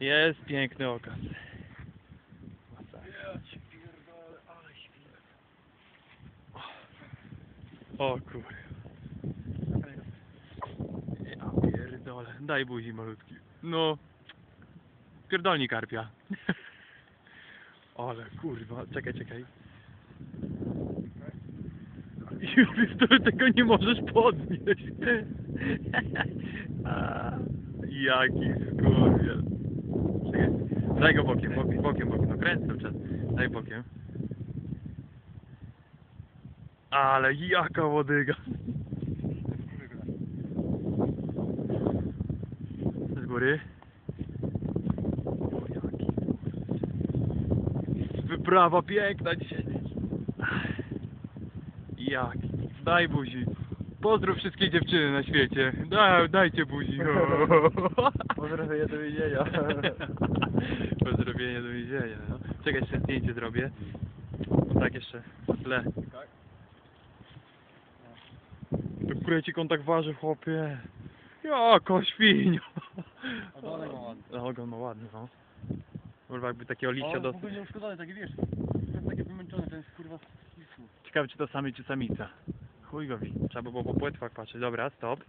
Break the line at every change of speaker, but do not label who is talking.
Jest piękny okaz. O kurwa. Ja pierdolę. Daj buzi malutki. No. Pierdolni karpia. Ale kurwa, czekaj, czekaj. Już tego nie możesz podnieść. Jaki skurwiel. Czekaj. Daj go bokiem, bokiem, bokiem, bokiem. No kręć cały czas. Daj bokiem. Ale jaka łodyga. Z góry. Wyprawa piękna dzisiaj. Jaki. Daj buzi. Pozdrów wszystkie dziewczyny na świecie. Daj, dajcie buzi.
Pozdrowienia do widzenia.
Pozdrowienie do więzienia. No. Czekaj, jeszcze zdjęcie zrobię. Tak jeszcze w tle.
Tak?
To krecik on tak waży, chłopie. Jaka świnio.
Ogonek ma ładny.
No, ogon ma ładny, no. Kurwa, jakby takiego liścia
Ale
dostał.
ogóle nie uszkodzony, taki wiesz, jest taki wymęczony, ten jest kurwa z.
Ciekawe, czy to samiec, czy samica. Chuj go wi. Trzeba by było po płetwach patrzeć. Dobra, stop.